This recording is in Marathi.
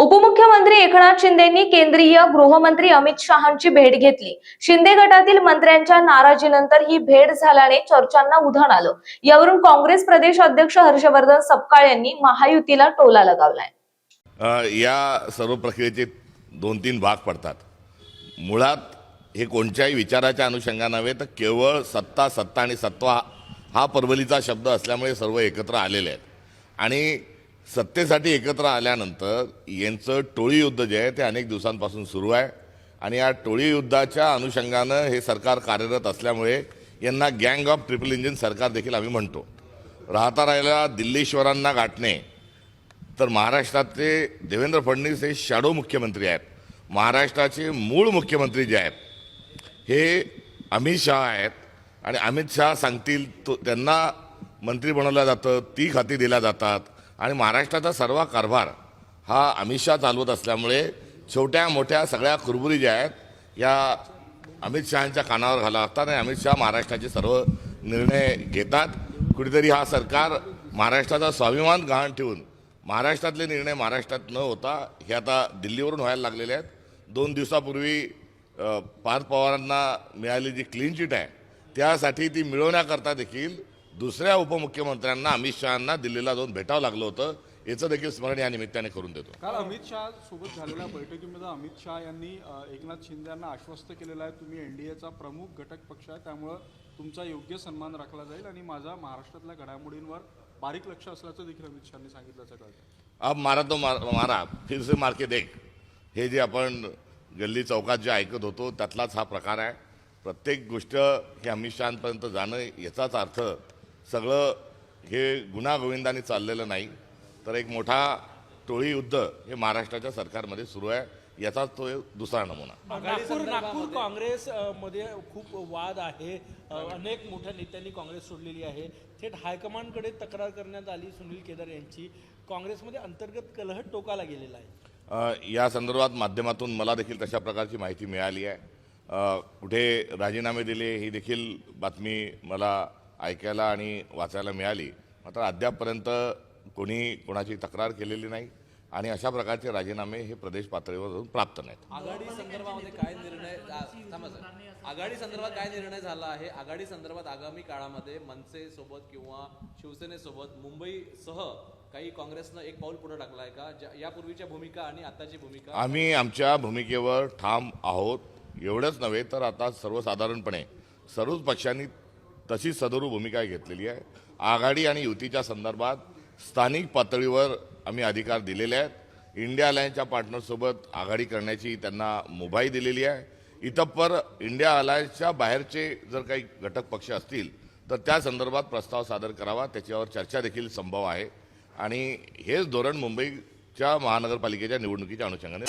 उपमुख्यमंत्री एकनाथ शिंदेंनी केंद्रीय गृहमंत्री अमित शहांची भेट घेतली. शिंदे गटातील मंत्र्यांच्या नाराजीनंतर ही भेट झाल्याने चर्चांना उधाण आलं. यावरून काँग्रेस प्रदेश अध्यक्ष हर्षवर्धन सपकाळ यांनी महायुतीला टोला लगावलाय. या सर्व प्रक्रियेचे दोन तीन भाग पडतात. मुळात हे कोणत्याही विचाराच्या अनुषंगाने नव्हे तर केवळ सत्ता सत्ता आणि सत्वा हा परवलीचा शब्द असल्यामुळे सर्व एकत्र आलेले आहेत. आणि सत्तेसाठी एकत्र आल्यानंतर यांचं टोळी युद्ध जे आहे ते अनेक दिवसांपासून सुरू आहे. आणि या टोळी युद्धाच्या अनुषंगानं हे सरकार कार्यरत असल्यामुळे यांना गँग ऑफ ट्रिपल इंजिन सरकार देखील आम्ही म्हणतो. राहता राहिला दिल्लीश्वरांना गाठणे. तर महाराष्ट्रातले देवेंद्र फडणवीस हे शॅडो मुख्यमंत्री आहेत. महाराष्ट्राचे मूळ मुख्यमंत्री जे आहेत हे अमित शहा आहेत. आणि अमित शहा सांगतील तो त्यांना मंत्री बनवलं जातं ती खाती दिल्या जातात. आणि महाराष्ट्राचा सर्व कारभार हा अमित शहा चालवत असल्यामुळे छोट्या मोठ्या सगळ्या कुरबुरी ज्या आहेत या अमित शहांच्या कानावर घाला असतात आणि अमित शहा महाराष्ट्राचे सर्व निर्णय घेतात. कुठेतरी हा सरकार महाराष्ट्राचा स्वाभिमान गहाण ठेवून महाराष्ट्रातले निर्णय महाराष्ट्रात न होता हे आता दिल्लीवरून व्हायला लागलेले आहेत. दोन दिवसापूर्वी पार्थ पवारांना मिळाली जी क्लीन चिट आहे त्यासाठी ती मिळवण्याकरता देखील दुसऱ्या उपमुख्यमंत्र्यांना अमित शहांना दिल्लीला जाऊन भेटावं लागलं होतं. याचं देखील स्मरण या निमित्ताने करून देतो. काल अमित शहा सोबत झालेल्या बैठकीमध्ये अमित शहा यांनी एकनाथ शिंदे यांना आश्वस्त केलेलं आहे तुम्ही एनडीएचा प्रमुख घटक पक्ष आहे त्यामुळं तुमचा योग्य सन्मान राखला जाईल आणि माझा महाराष्ट्रातल्या घडामोडींवर बारीक लक्ष असल्याचं देखील अमित शहानी सांगितल्याचं कळतं अब मारा तो मार मारा फिर से मार के देख. हे जे आपण गल्ली चौकात जे ऐकत होतो त्यातलाच हा प्रकार आहे. प्रत्येक गोष्ट हे अमित शहापर्यंत जाणं याचाच अर्थ सगळं हे गुन्हागोविंदाने चाललेलं नाही. तर एक मोठा टोळी युद्ध हे महाराष्ट्राच्या सरकारमध्ये सुरू आहे. याचाच तो दुसरा नमुना. नागपूर नागपूर काँग्रेस मध्ये खूप वाद आहे. अनेक मोठ्या नेत्यांनी काँग्रेस सोडलेली आहे. थेट हायकमांडकडे तक्रार करण्यात आली सुनील केदार यांची. काँग्रेसमध्ये अंतर्गत कलह टोकाला गेलेला आहे. या संदर्भात माध्यमातून मला देखील तशा प्रकारची माहिती मिळाली आहे. कुठे राजीनामे दिले ही देखील बातमी मला ऐकायला आणि वाचायला मिळाली. मात्र अद्यापपर्यंत कोणी कोणाची तक्रार केलेली नाही आणि अशा प्रकारचे राजीनामे हे प्रदेश पातळीवर प्राप्त नाहीत. आघाडी संदर्भामध्ये काय निर्णय. आघाडी संदर्भात काय निर्णय झाला आहे? आघाडी संदर्भात आगामी काळामध्ये मनसे सोबत किंवा शिवसेनेसोबत मुंबईसह काही काँग्रेसनं एक पाऊल पुढे टाकलं आहे का? ज्या- यापूर्वीच्या भूमिका आणि आताची भूमिका? आम्ही आमच्या भूमिकेवर ठाम आहोत. एवढंच नव्हे तर आता सर्वसाधारणपणे सर्वच पक्षांनी तशी सदरू भूमिका घेतलेली आहे. आघाडी आणि युतीच्या संदर्भात स्थानिक पातळीवर आम्ही अधिकार दिलेले आहेत. इंडिया अलायन्सच्या पार्टनरसोबत आघाडी करण्याची त्यांना मुभाई दिलेली आहे. इतप्पर इंडिया अलायन्सच्या बाहेरचे जर काही घटक पक्ष असतील तर त्या संदर्भात प्रस्ताव सादर करावा त्याच्यावर चर्चा देखील संभव आहे. आणि हेच धोरण मुंबईच्या महानगरपालिकेच्या निवडणुकीच्या अनुषंगाने